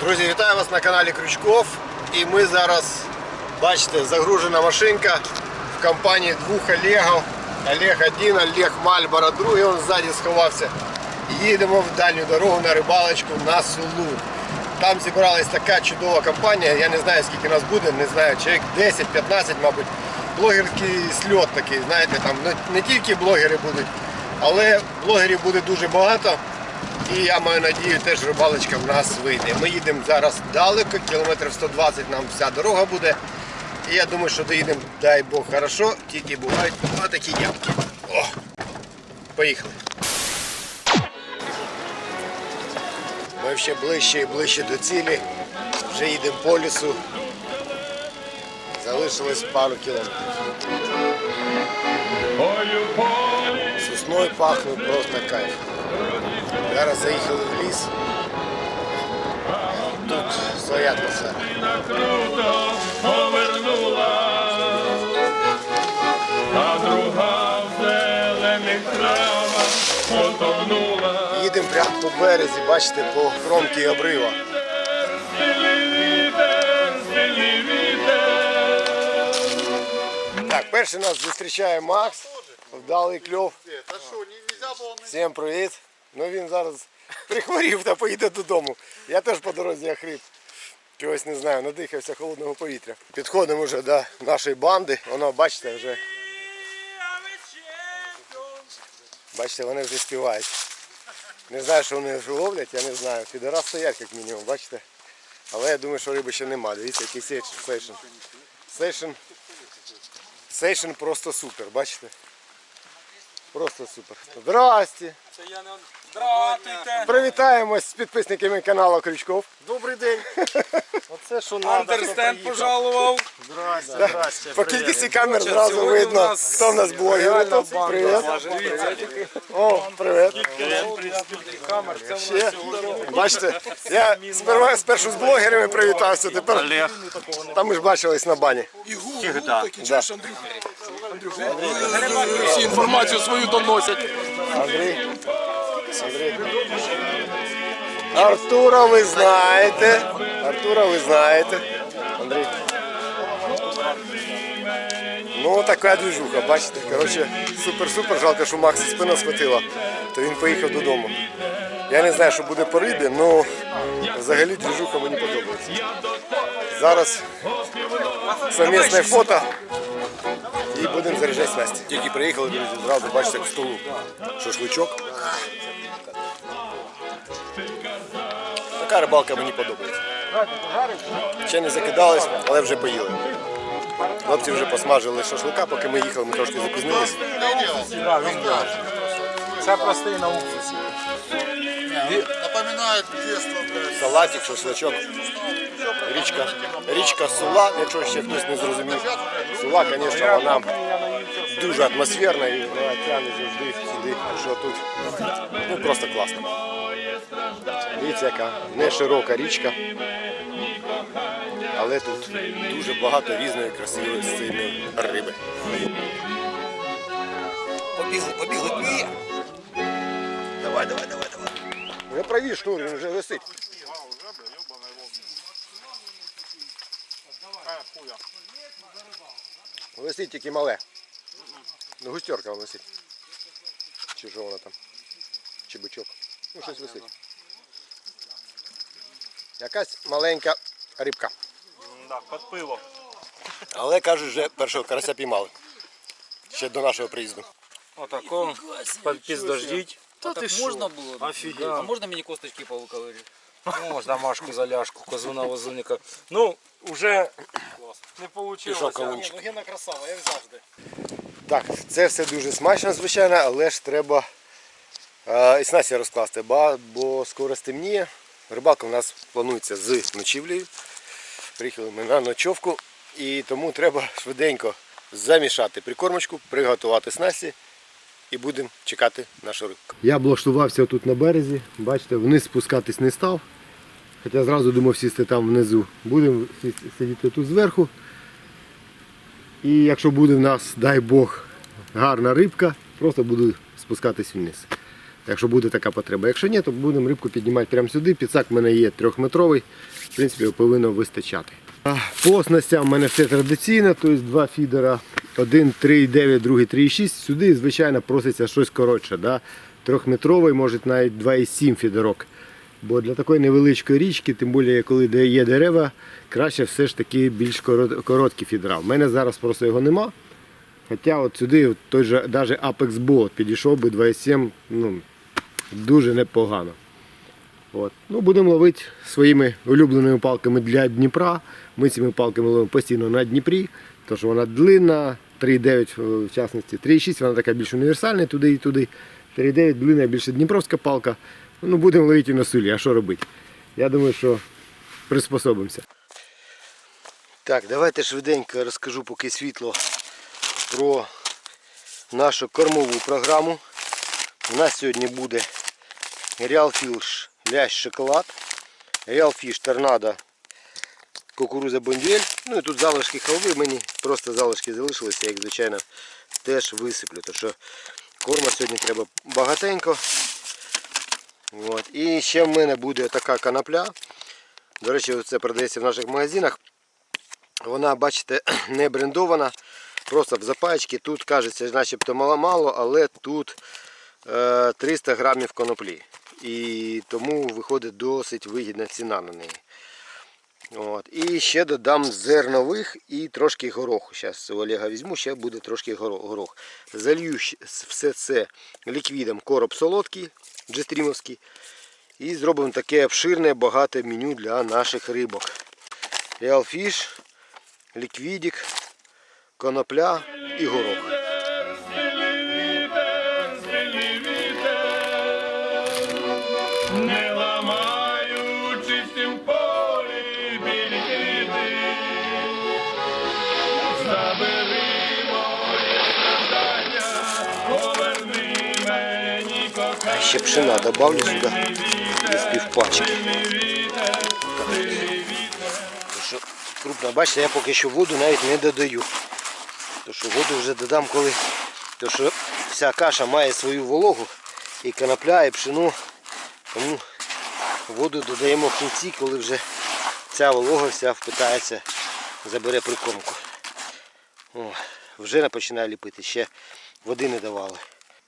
Друзі, вітаю вас на каналі Крючков. І ми зараз, бачите, загружена машинка в компанії двох Олегів. Олег один, Олег Мальборо, другий, він ззаді сховався. Їдемо в дальню дорогу на рибалочку на Сулу. Там зібралась така чудова компанія, я не знаю скільки нас буде, не знаю, чоловік 10-15, мабуть. Блогерський сльот такий, знаєте, там не, не тільки блогери будуть, але блогерів буде дуже багато. І я маю надію, теж рибалочка в нас вийде. Ми їдемо зараз далеко, кілометрів 120 нам вся дорога буде. І я думаю, що доїдемо, дай Бог, хорошо, тільки бувають такі ямки. О, поїхали. Ми ще ближче і ближче до цілі. Вже їдемо по лісу. Залишилось пару кілометрів. Сосною пахне просто кайф. Зараз заїхали в ліс. Тут своя атмосфера. Їдемо прямо по березі, бачите, по кромці обрива. Так, перший нас зустрічає Макс. Вдалий кльов. Всім привіт. Ну він зараз прихворів та поїде додому. Я теж по дорозі охрип. Чогось не знаю, надихався холодного повітря. Підходимо вже до нашої банди. Воно, бачите, вже. Бачите, вони вже співають. Не знаю, що вони вже ловлять, я не знаю. Підора стоять, як мінімум, бачите. Але я думаю, що риби ще нема. Дивіться, який сейшн. Сейшн. Сейшн. Просто супер, бачите? Просто супер. Здрасте. Здравствуйте! Привітаємось з підписниками каналу Крючков. Добрий день. Оце що надо. Андерстенд пожалував. Здрасте, здрасте. По кількості камер зразу Сьогодні видно, у нас хто в нас блогер. реально тут. банда. Привіт. О, привіт. Камер, це в Ще. Бачите, я сперва спершу з блогерами привітався, тепер Олег. там ми ж бачились на бані. Всегда. Да. всі інформацію свою доносять. Андрій. Артура ви знаєте. Артура ви знаєте. Андрій. Ну така движуха, бачите. Коротше, супер-супер. Жалко, що Макса спина схватила, то він поїхав додому. Я не знаю, що буде по рибі, але взагалі движуха мені подобається. Зараз совмісне фото і будемо заряджати снасті. Тільки приїхали, друзі, зразу бачите, к столу. Шашличок. Така рибалка мені подобається. Ще не закидались, але вже поїли. Хлопці вже посмажили шашлика, поки ми їхали, ми трошки запізнились. Це простий на уксусі. Напоминает детство. Салатик, шашличок. Річка, річка Сула, якщо ще хтось не зрозумів. Сула, звісно, вона дуже атмосферна і вона тягне завжди сюди, що тут ну, просто класно. Дивіться, яка не широка річка. Але тут дуже багато різної красивої сильної риби. Побігли, побігли, ні! Давай, давай, давай, давай. Вже правіш, шнур, він вже висить. Висить тільки мале. Ну, густерка висить. Чи що вона там? Чи бичок. Ну, щось висить. Якась маленька рибка. Так, під пиво. Але кажуть, вже першого карася піймали. Ще до нашого приїзду. Отако. Піддождіть. Та так можна було? Офігеть. А можна мені косточки повиковирити? Можна Машку за ляшку, козу на возуника. Ну, вже не вийшло. кавунчик. Ну, Гена красава, як завжди. Так, це все дуже смачно, звичайно, але ж треба і снасті розкласти, бо скоро стемніє. Рибалка у нас планується з ночівлею. Приїхали ми на ночовку і тому треба швиденько замішати прикормочку, приготувати снасті і будемо чекати нашу рибку. Я облаштувався тут на березі, бачите, вниз спускатись не став. Хоча зразу думав сісти там внизу. Будемо сидіти тут зверху. І якщо буде в нас, дай Бог, гарна рибка, просто буду спускатись вниз. Якщо буде така потреба. Якщо ні, то будемо рибку піднімати прямо сюди. Підсак в мене є трьохметровий, в принципі, повинно вистачати. По снастям в мене все традиційно, тобто два фідера, один 3,9, другий 3,6. Сюди, звичайно, проситься щось коротше. Да? Трьохметровий, може навіть 2,7 фідерок. Бо для такої невеличкої річки, тим більше коли є дерева, краще все ж таки більш корот- короткі фідра. У мене зараз просто його нема. Хоча от сюди от той же навіть Apex Bot підійшов би 2,7 ну, дуже непогано. От. Ну, будемо ловити своїми улюбленими палками для Дніпра. Ми цими палками ловимо постійно на Дніпрі, тому що вона длинна, 3,9 в частності, 3,6 вона така більш універсальна туди і туди. 3,9 длинна більше Дніпровська палка. Ну, будемо ловити і на сулі, а що робити? Я думаю, що приспособимося. Так, давайте швиденько розкажу поки світло про нашу кормову програму. У нас сьогодні буде Fish лящ шоколад, Fish торнадо кукуруза бондюель. Ну і тут залишки халви, мені просто залишки залишилися, як звичайно теж висиплю. Тому що корма сьогодні треба багатенько. От. І ще в мене буде така канапля. До речі, це продається в наших магазинах. Вона, бачите, не брендована, просто в запаєчці. Тут кажеться, начебто мало-мало, але тут 300 грамів коноплі. І тому виходить досить вигідна ціна на неї. От. І ще додам зернових і трошки гороху. Зараз у Олега візьму, ще буде трошки горох. Залью все це ліквідом короб солодкий, джестрімовський. І зробимо таке обширне, багате меню для наших рибок. Fish, ліквідик, конопля і горох. Кохання. Ще пшена добавлю із півпачки. Тому що крупно, бачите, я поки що воду навіть не додаю. Тому що воду вже додам коли. Тому що вся каша має свою вологу і конопля, і пшену. Тому воду додаємо в кінці, коли вже ця волога вся впитається, забере прикормку. О, вже починає ліпити, ще води не давали.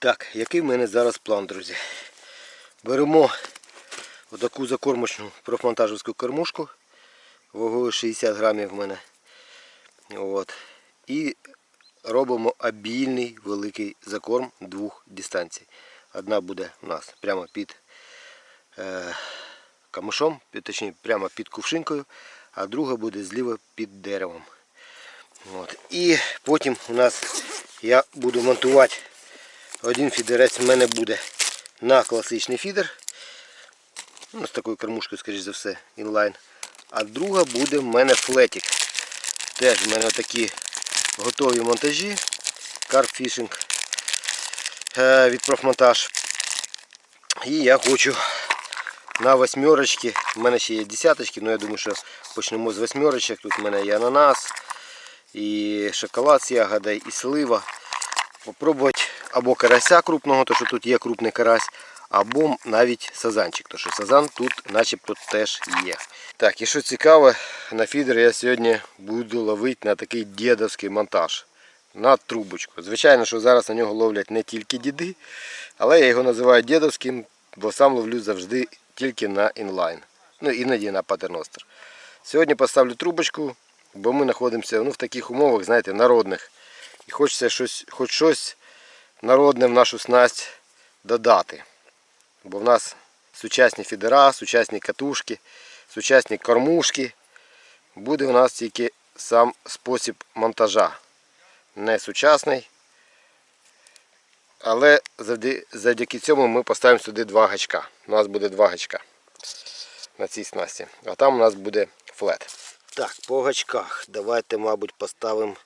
Так, який в мене зараз план, друзі? Беремо отаку закормочну профмонтажівську кормушку. Вагою 60 грамів в мене. От. І робимо обільний великий закорм двох дистанцій. Одна буде у нас прямо під е, камишом, під, точніше прямо під кувшинкою, а друга буде зліва під деревом. От. І потім у нас я буду монтувати один фідерець в мене буде на класичний фідер. Ну, з такою кормушкою, скоріш за все, інлайн. А друга буде в мене флетик. Теж в мене такі готові монтажі. Fishing е, від профмонтаж. І я хочу на восьмерочки. У мене ще є десяточки, але я думаю, що почнемо з восьмерочок. Тут в мене є ананас, і шоколад з ягодою, і слива. Попробувати або карася крупного, то що тут є крупний карась, або навіть сазанчик, тому що сазан тут начебто теж є. Так, і що цікаве, на фідер я сьогодні буду ловити на такий дідовський монтаж. На трубочку. Звичайно, що зараз на нього ловлять не тільки діди, але я його називаю дідовським, бо сам ловлю завжди тільки на інлайн. Ну іноді на патерностер. Сьогодні поставлю трубочку, бо ми знаходимося ну, в таких умовах, знаєте, народних. І хочеться щось, хоч щось народне в нашу снасть додати. Бо в нас сучасні фідера, сучасні катушки, сучасні кормушки. Буде у нас тільки сам спосіб монтажа. Не сучасний. Але завдяки цьому ми поставимо сюди два гачка. У нас буде два гачка на цій снасті. А там у нас буде флет. Так, по гачках. Давайте, мабуть, поставимо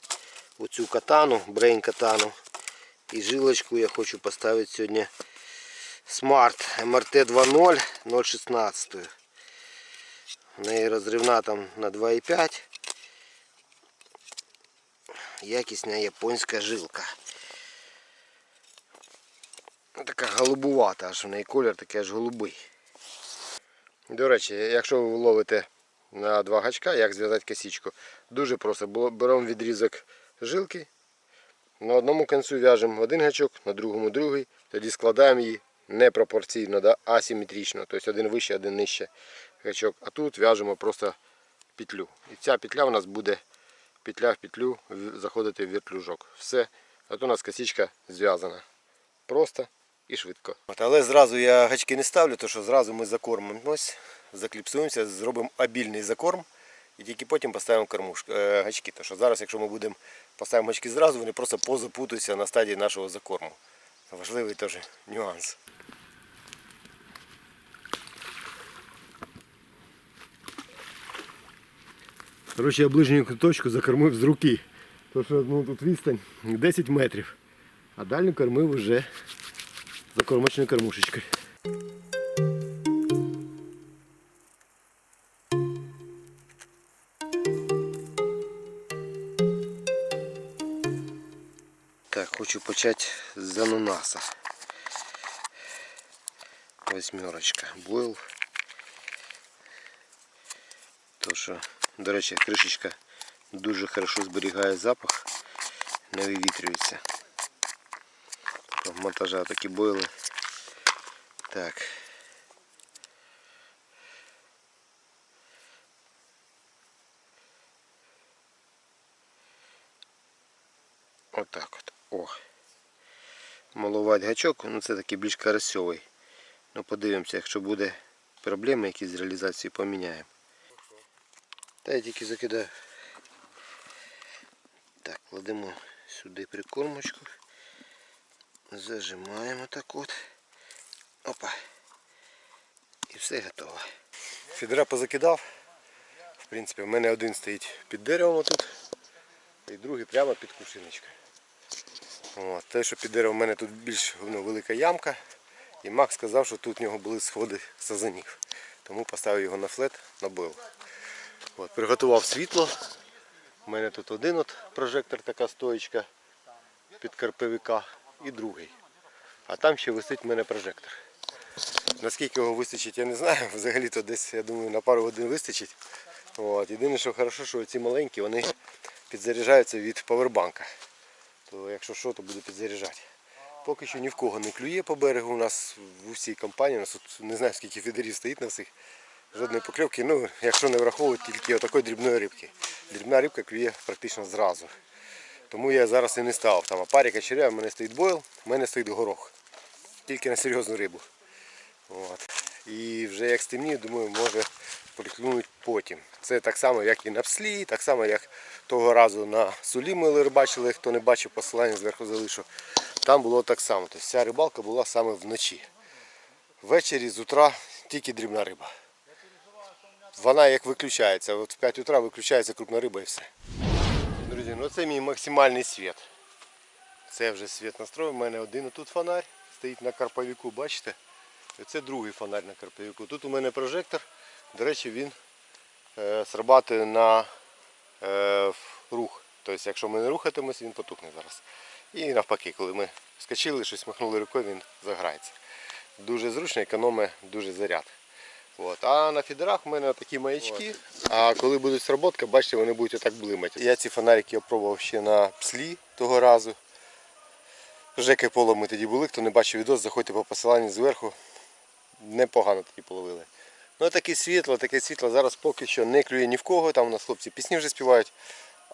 оцю катану, брейн катану. І жилочку я хочу поставити сьогодні Smart MRT 2.0 016. В неї розривна там на 2,5. Якісна японська жилка. Така голубувата, аж в неї колір такий аж голубий. До речі, якщо ви ловите на два гачка, як зв'язати косичку, дуже просто. Беремо відрізок жилки, на одному кінцю в'яжемо один гачок, на другому другий, тоді складаємо її не пропорційно, да, асиметрично, тобто один вище, один нижче гачок. А тут в'яжемо просто петлю. І ця петля у нас буде петля в петлю заходити в вертлюжок. Все. От у нас косичка зв'язана. Просто і швидко. Але зразу я гачки не ставлю, тому що зразу ми закормимось, закліпсуємося, зробимо обільний закорм і тільки потім поставимо кормушки, е, гачки. Тому що зараз, якщо ми будемо поставимо гачки зразу, вони просто позапутаються на стадії нашого закорму. Важливий теж нюанс. Коротше, я ближню точку закормив з руки. Тому що ну, тут відстань 10 метрів. А дальню кормив вже закормочною кормушечкою. Так, хочу почати з ананаса. Восьмерочка. Бойл. То що, до речі, кришечка дуже хорошо зберігає запах, не вивітрюється. Тобто монтажа такі бойли. Так. Малувать гачок, ну це такий більш карасьовий. Ну подивимося, якщо буде проблеми якісь з реалізацією, поміняємо. Та я тільки закидаю. Так, кладемо сюди прикормочку. Зажимаємо так от. Опа. І все готово. Фідера позакидав. В принципі, в мене один стоїть під деревом тут, і другий прямо під кувшиночкою. От. Те, що під деревом в мене тут більш ну, велика ямка. І Макс сказав, що тут в нього були сходи сазанів. Тому поставив його на флет на бойл. От, приготував світло. У мене тут один от прожектор, така стоїчка під карпевика і другий. А там ще висить в мене прожектор. Наскільки його вистачить, я не знаю. Взагалі-то десь, я думаю, на пару годин вистачить. От. Єдине, що хорошо, що ці маленькі, вони підзаряджаються від павербанка. То якщо що, то буде підзаряджати. Поки що ні в кого не клює по берегу. У нас в усій компанії, у нас тут не знаю скільки фідерів стоїть на всіх. Жодної покльовки, ну, якщо не враховувати тільки отакої дрібної рибки. Дрібна рибка клює практично зразу. Тому я зараз і не ставив. Там опаріка черв'я, в мене стоїть бойл, в мене стоїть горох. Тільки на серйозну рибу. От. І вже як стемніє, думаю, може приклюнуть потім. Це так само, як і на пслі, так само, як того разу на сулі ми рибачили, хто не бачив, посилання зверху залишу. Там було так само. Тобто вся рибалка була саме вночі. Ввечері з утра тільки дрібна риба. Вона як виключається. От в 5 утра виключається крупна риба і все. Друзі, ну це мій максимальний світ. Це вже світ настроїв. У мене один тут фонарь стоїть на карповіку, бачите? Це другий фонарь на карповіку. Тут у мене прожектор. До речі, він е, срабатує на е, рух. Тобто, якщо ми не рухатимось, він потухне зараз. І навпаки, коли ми скочили, щось махнули рукою, він заграється. Дуже зручно, економить дуже заряд. От. А на фідерах у мене такі маячки. А коли буде сработка, бачите, вони будуть отак блимати. Я ці фонарики опробував ще на пслі того разу. Жеки поло ми тоді були, хто не бачив відео, заходьте по посиланню зверху. Непогано такі половили. Ну таке світло, таке світло зараз поки що не клює ні в кого. Там у нас хлопці пісні вже співають,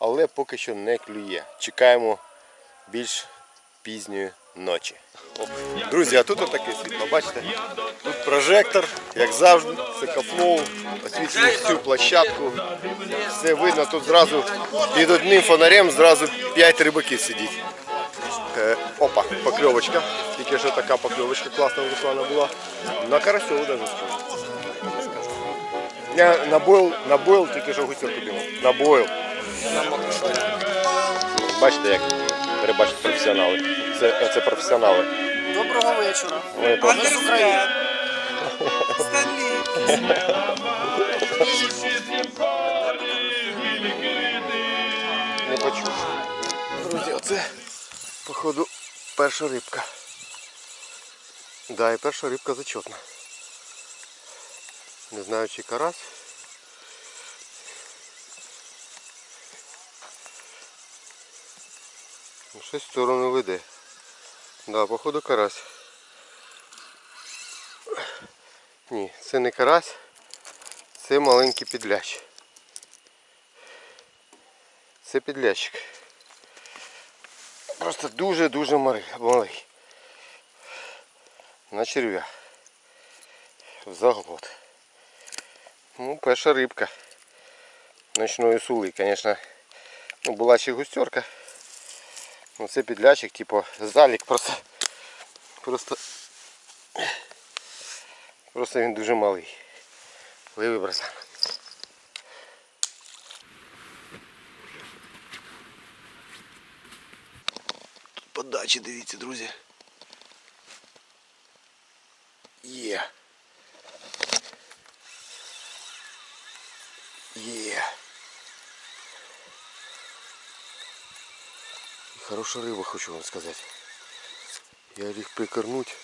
але поки що не клює. Чекаємо більш пізньої ночі. Оп. Друзі, а тут отаке світло, бачите? Тут прожектор, як завжди, це кафлоу, освітлює всю площадку. Все видно, тут зразу під одним фонарем зразу 5 рибаків сидить. Е, опа, покльовочка. Тільки що така покльовочка класна у Руслана була. На карасьову навіть скажу. Я на бойл, на бойл тільки що бігав. На бойл. Бачите, як рибачать професіонали. Це, це професіонали. Доброго вечора. Вони Андрій з України. Не почув. Друзі, оце, походу, перша рибка. Да, і перша рибка зачетна. Не знаю чи карась. Ну, Щось в сторону веде. Да, походу карась. Ні, це не карась, це маленький підляч. Це підлящик. Просто дуже-дуже малий. На черв'я. В заглот. Ну, перша рибка. Ночної сули, звісно. Ну, була ще густерка. Ну це підлячик, типу залік просто. Просто. Просто він дуже малий. Ливий бразан. Тут подачі, дивіться, друзі. Є. Є. І Хороша риба, хочу вам сказати. Я їх прикорнуть.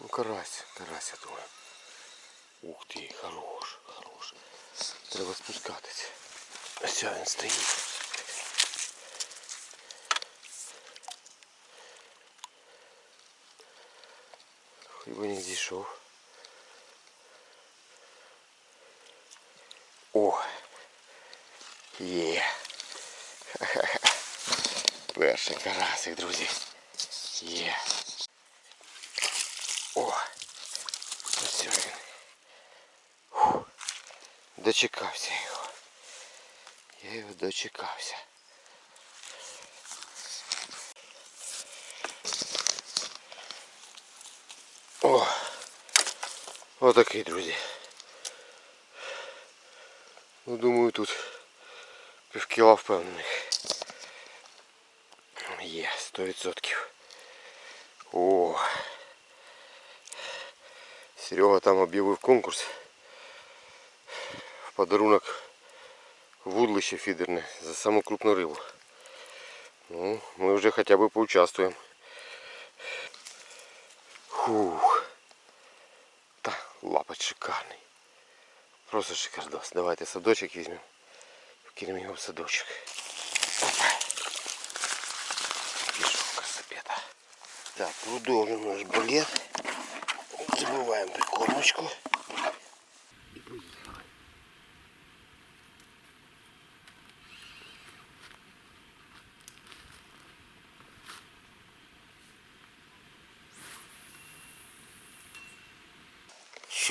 Ну, карась, карась, я думаю. Ух ти, хорош, хорош. Треба спускатися. Ось він стоїть. Хіба не зійшов. О! Є! Ха-ха-ха. Перший карасик, друзі. Є. О! Ось він. Фу. Дочекався його. Я його дочекався. Отакий, друзі. Ну, думаю, тут півкіла впевнених. Є, 100%. О! Серега там об'явив конкурс. В подарунок вудлище фідерне за саму крупну рибу. Ну, ми вже хоча б поучаствуємо. Фух. Просто шикардос. Давайте садочок візьмемо. Кинемо його в садочок. Пішов красопета. Так, продовжуємо наш балет. Забиваємо прикормочку.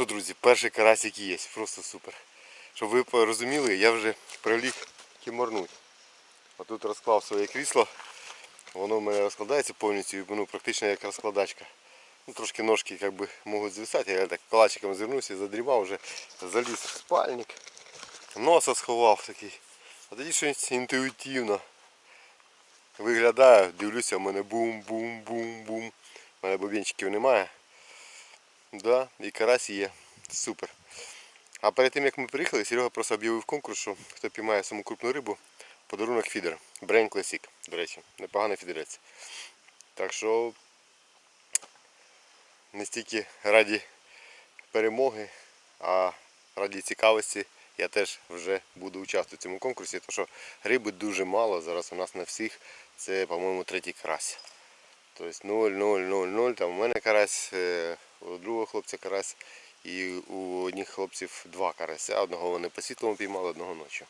Друзі, перший карасик є, просто супер. Щоб ви порозуміли, я вже приліг кіморнуть. Отут розклав своє крісло, воно в мене розкладається повністю і воно практично як розкладачка. Ну, трошки ножки як би, можуть звисати, я так калачиком звернувся і задрімав, вже заліз в спальник, носа сховав такий. А тоді щось інтуїтивно виглядаю, дивлюся, в мене бум-бум-бум-бум. У мене бубінчиків немає. Да, і карась є. Супер. А перед тим як ми приїхали, Серега просто об'явив конкурс, що хто піймає саму крупну рибу, подарунок фідер. Brain Classic, до речі, непоганий фідерець. Так що не стільки раді перемоги, а раді цікавості я теж вже буду участвувати в цьому конкурсі, тому що риби дуже мало. Зараз у нас на всіх це, по-моєму, третій карась. Тобто 0, 0, 0, 0, там у мене карась, е, у другого хлопця карась і у одних хлопців два карася. Одного вони по світлому піймали, одного ночі.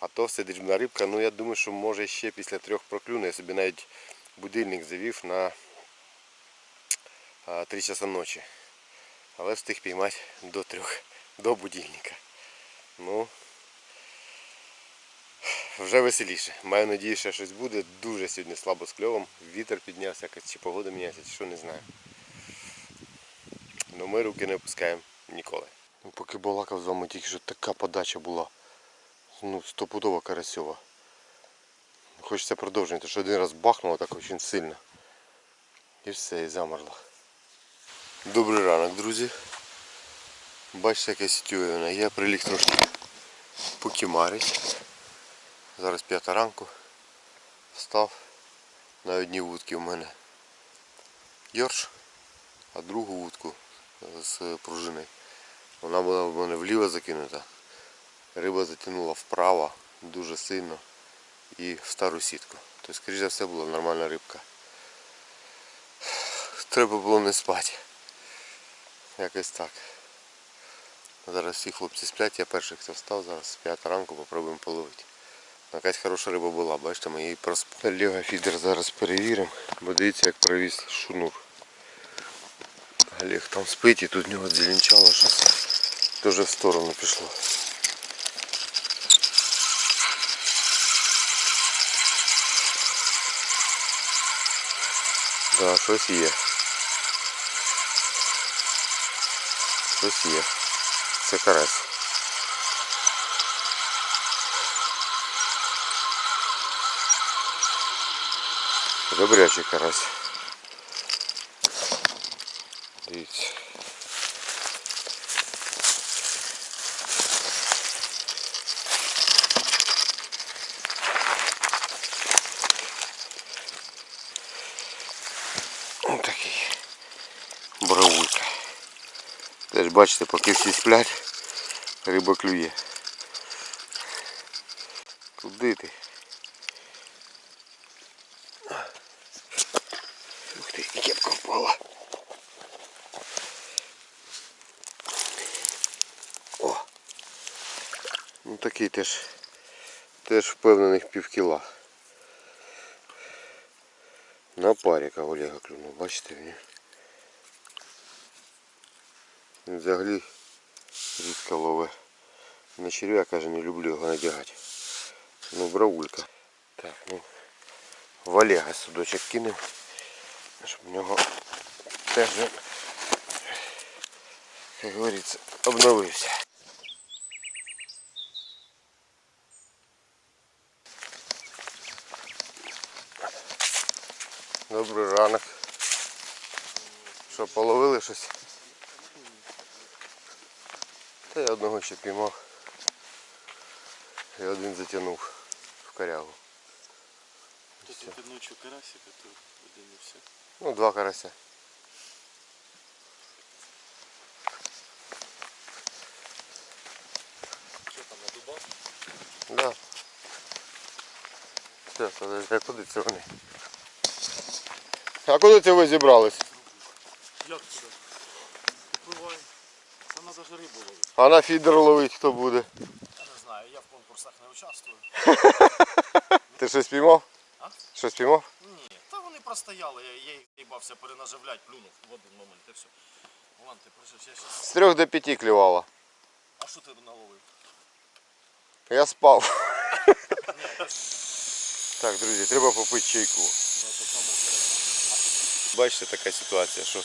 А то все дрібна рибка, ну я думаю, що може ще після трьох проклюне. Я собі навіть будильник завів на 3 часа ночі. Але встиг піймати до трьох, до будильника. Ну, вже веселіше. Маю надію, що щось буде. Дуже сьогодні слабо з кльовом. Вітер піднявся, якась чи погода міняється, чи що не знаю. Ну ми руки не опускаємо ніколи. Ну, поки балакав з вами, тільки що така подача була. Ну, стопудова карасьова. Хочеться продовжувати, що один раз бахнуло так дуже сильно. І все, і замерло. Добрий ранок, друзі. Бачите, яка сітюєвина. Я приліг трошки покімарить. Зараз п'ята ранку. Став на одній вудці в мене йорш, а другу вудку з пружини. Вона була в мене вліво закинута. Риба затягнула вправо дуже сильно і в стару сітку. Тобто, скоріш за все, була нормальна рибка. Треба було не спати. Якось так. Зараз всі хлопці сплять, я перший хто встав, зараз з 5 ранку попробуємо половити. Якась хороша риба була, бачите, ми її проспали. Ліга фідер зараз перевіримо, бо дивіться як провіз шнур. Олег там спить і тут в нього дзеленчало щось. Теж в сторону пішло. Да, щось є. Щось є. Це карась. Добрячий карась. Дивіться. Ось такий. Бравулька. Теж бачите, поки всі сплять, риба клює. Куди ти? Ух ти, і кепка впала. О! Ну такий теж, теж впевнених пів кіла. На паріка Олега клюнув, бачите він. Він взагалі рідко ловить. На черв'я каже, не люблю його надягати. Ну, бравулька. Так, ну в Олега судочок кинемо, щоб в нього теж, як говориться, обновився. Добрий ранок. Що, половили щось? Та я одного ще піймав. І один затягнув в корягу. Тут ти ночью карасика, то один і все. Ну, два карася. Що там, на дубах? Да. Все, подожди, а куди це вони? А куди це ви зібрались? Як туди? Впливай. Це треба ж рибу ловити. А на фідер ловить хто буде? Я не знаю, я в конкурсах не участвую. Ти щось піймав? А? Щось піймав? Ні, та вони простояли, я, їх їбався перенаживлять, плюнув в один момент і все. Вон ти прийшов, я щас... З трьох до п'яти клювало. А що ти наловив? Я спав. так, друзі, треба попити чайку. Бачите, така ситуація, що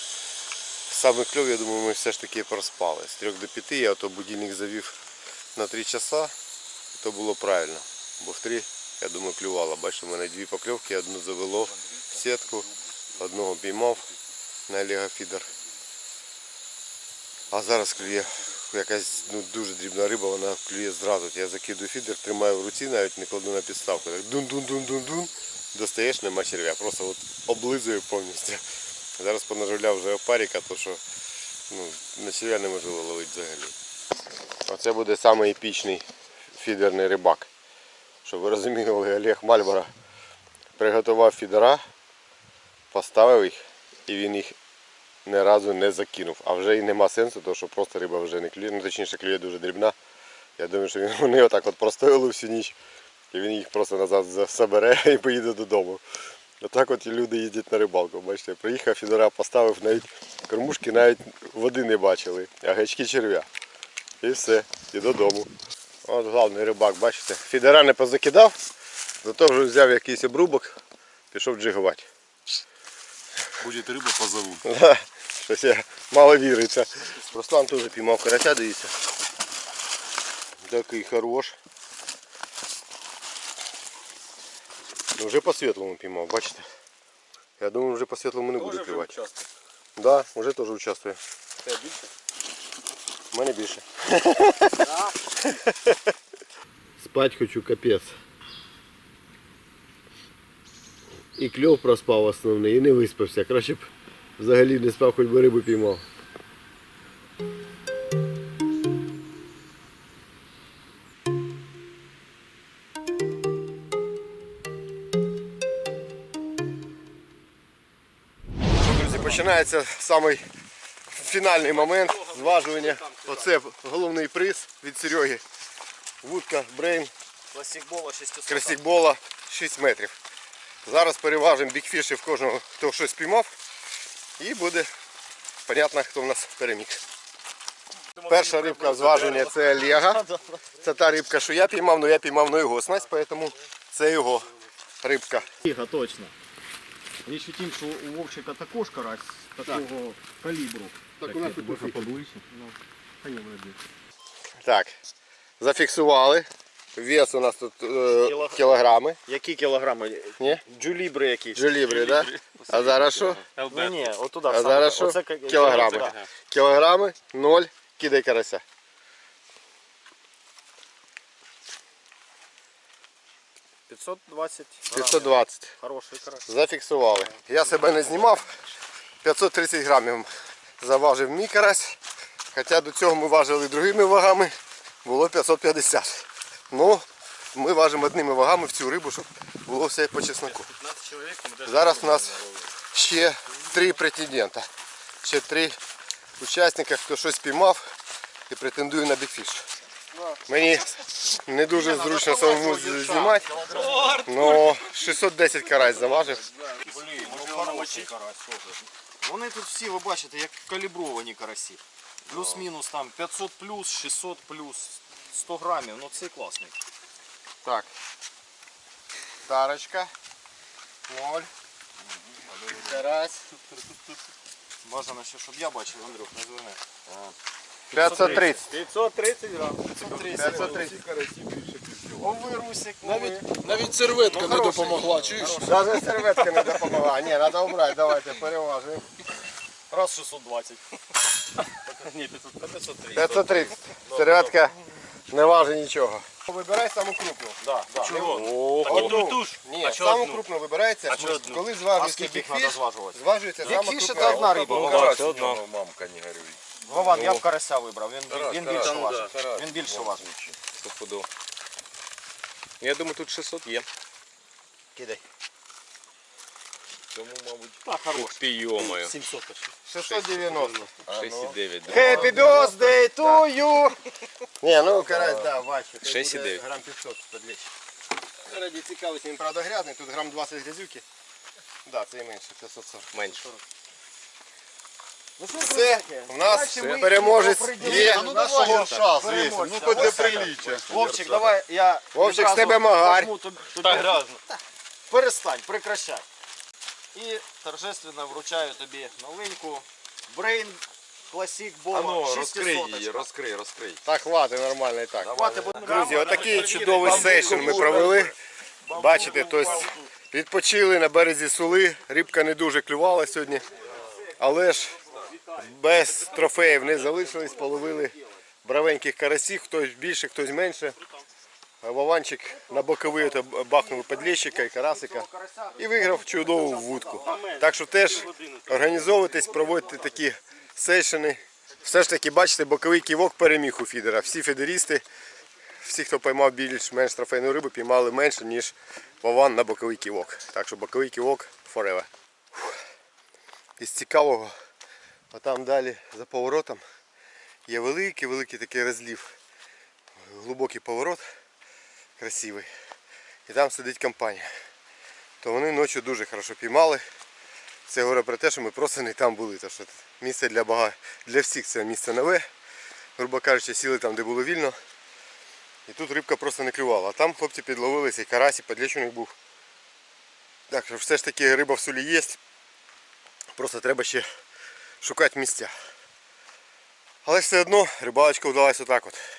саме кльов, я думаю, ми все ж таки проспали. З 3 до 5 я то будильник завів на 3 часа, і то було правильно. Бо в 3, я думаю, клювало. Бачите, у мене дві покльовки, одну завело в сітку, одного піймав на Олега Фідер. А зараз клює якась ну, дуже дрібна риба, вона клює зразу. Я закидую фідер, тримаю в руці, навіть не кладу на підставку. Так дун-дун-дун-дун-дун. Достаєш, нема черв'я. Просто от облизує повністю. Зараз понаживляв вже опаріка, то що ну, на черв'я неможливо ловити взагалі. Оце буде самий фідерний рибак. Щоб ви розуміли, Олег Мальбора приготував фідера, поставив їх і він їх ні разу не закинув. А вже і нема сенсу, тому що просто риба вже не клює. Ну точніше клює дуже дрібна. Я думаю, що вони отак от простояли всю ніч. І він їх просто назад забере і поїде додому. Отак от і люди їдуть на рибалку. Бачите, приїхав Фідора, поставив навіть кормушки, навіть води не бачили, а гачки черв'я. І все, і додому. От головний рибак, бачите, Фідора не позакидав, зато вже взяв якийсь обрубок, пішов джигувати. Буде риба позову. Да, Щось я мало віриться. Руслан теж піймав карася, дивіться. Такий хорош. Вже по світлому піймав, бачите? Я думаю, вже по світлому не буде Тоже вже Да, вже теж участвує. Це більше? У мене більше. Спать хочу капець. І кльов проспав основний, і не виспався. Краще б взагалі не спав, хоч би рибу піймав. Починається самий фінальний момент зважування. Оце головний приз від Сереги. Вудка, брейн, Класікбола 600. красікбола 6 метрів. Зараз переважимо бікфіші в кожного, хто щось спіймав. І буде понятно, хто в нас переміг. Перша рибка зважування це Олега. Це та рибка, що я піймав, але я піймав на його снасть, тому це його рибка. Іга, точно. Річ у тім, що у Вовчика також карась такого калібру. Так, у нас тут трохи поближче. Так, зафіксували. Вес у нас тут е, кілограми. Які кілограми? Ні? Джулібри які. Джолібрі, так? Да? А зараз що? Ну ні, отуда. А зараз що? Кілограми. Кілограми, ноль, кидай карася. – 520 520. Хороший карась. Зафіксували. Я себе не знімав. 530 грамів заважив мій карась. Хоча до цього ми важили другими вагами, було 550. Ну, ми важимо одними вагами в цю рибу, щоб було все по чесноку. Зараз у нас ще три претендента. Ще три учасника, хто щось піймав і претендує на бікфіш. Мені не дуже зручно самому знімати, але 610 карась ж. Вони тут всі, ви бачите, як калібровані карасі. Плюс-мінус там 500 плюс, 600 плюс, 100 грамів. Ну це класний. Так. Тарочка. Ноль. Карась. Бажано ще, щоб я бачив, Андрюх, не зверни. 530. 530 грам. 530. О, Русик, навіть, Навіть серветка не допомогла, чуєш? Даже серветка не допомогла. Ні, треба обрати, давайте переважуємо. раз 620. Ні, 530. 530. Серветка не важить нічого. Вибирай саму крупну. Да, да. Одну. Ні, саму крупну вибирається, коли А зважується їх треба бікфіш, зважується сама Бікфіш крупна. це одна риба. Ну, це одна. Мамка не горюй. Вован, я б карася вибрав, він, він більше Ну, важить. да. Він більше важить. Стопудово. Я думаю, тут 600 є. Кидай. Тому, мабуть, Так, хорош. Ти, 700 почти. 690. 6,9. да. Happy birthday to you! Ні, ну карась, да, бачу. Це 6,9. буде Грам 500 подліч. Раді цікавості, він правда грязний, тут грам 20 грязюки. Да, це і менше, 540. Менше. Все, у нас переможець є. Ну давай, шанс, ну хоч для приліччя. Вовчик, давай я. Вовчик, з відразу тебе грязно. Перестань, прекращай. І торжественно вручаю тобі новинку. Brain Classic Bola. А ну, 600. розкрий її, розкрий, розкрий. Так, хватить нормально і так. Друзі, отакий чудовий сейшн ми провели. Бачите, тобто відпочили на березі сули. Рибка не дуже клювала сьогодні. Але ж без трофеїв не залишились, половили бравеньких карасів, хтось більше, хтось менше. Вованчик на боковий бахнув подлещика і карасика і виграв чудову вудку. Так що теж організовуйтесь, проводьте такі сейшени. Все ж таки, бачите, боковий ківок переміг у фідера. Всі фідерісти, всі, хто поймав більш-менш трофейну рибу, піймали менше, ніж Вован на боковий ківок. Так що боковий ківок forever. Із цікавого, а там далі за поворотом є великий, великий такий розлів. Глибокий поворот, красивий. І там сидить компанія. То вони ночі дуже хорошо піймали. Це говорить про те, що ми просто не там були. Тому що місце для бага... для всіх це місце нове. Грубо кажучи, сіли там, де було вільно. І тут рибка просто не клювала. А там хлопці підловилися і карась, і подліч був. Так що все ж таки риба в сулі є. Просто треба ще шукати місця. Але все одно рибалочка вдалася отак от.